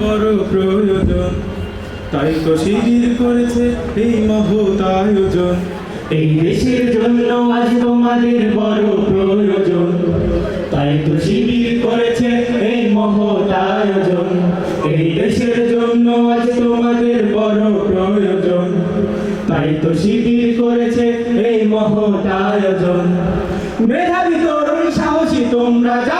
বড় প্রয়োজন। তাই তো শিবির করেছে এই মহৎ আয়োজন। এই দেশের জন্য আজ তোমাদের বড় প্রয়োজন। তাই তো শিবির করেছে এই মহৎ আয়োজন। এই দেশের জন্য আজ তোমাদের বড় প্রয়োজন। তাই তো শিবির করেছে এই মহৎ আয়োজন। মেধাবী তরুণ সাহসী, তোমরা জাগাও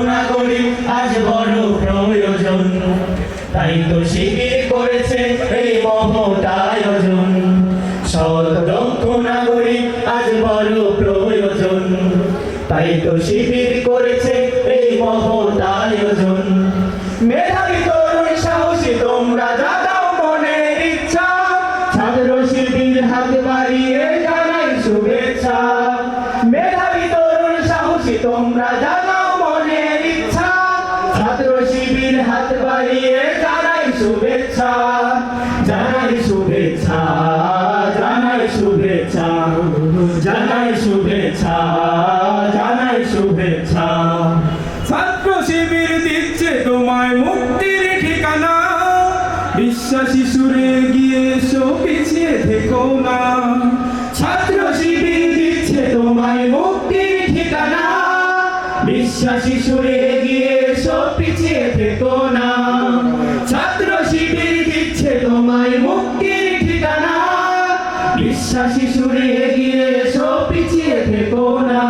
দক্ষ নাগরিক আজ বড় প্রয়োজন। তাই তো শিবির করেছে এই তো শিবির করেছে এই মেধাবী তরুণ সাহসী, তোমরা জাগাও মনের ইচ্ছা, ছাত্র শিবির হাত বাড়িয়ে জানাই শুভেচ্ছা। মেধাবী তরুণ সাহসী, তোমরা জাগাও বাড়িয়ে জানাই শুভেচ্ছা জানাই শুভেচ্ছা জানাই শুভেচ্ছা জানাই শুভেচ্ছা জানাই শুভেচ্ছা। ছাত্র শিবির দিচ্ছে তোমায় মুক্তির ঠিকানা। বিশ্বাসী সুরে গিয়ে এসো, পিছিয়ে থেকো না। ছাত্র শিবির দিচ্ছে তোমায় মুক্তির ঠিকানা। বিশ্বাসী সুরে এগিয়ে বিশ্বাসী সুরে এগিয়ে এসো পিছিয়ে থেকো না।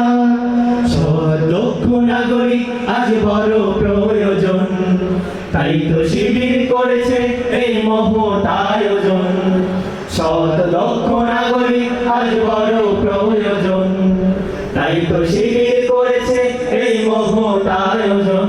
সদক্ষ নাগরিক আজ বড় প্রয়োজন। তাই তো শিবির করেছে এই মহৎ আয়োজন। সৎ দক্ষ নাগরিক আজ বড় প্রয়োজন। তাই তো শিবির করেছে এই মহৎ আয়োজন।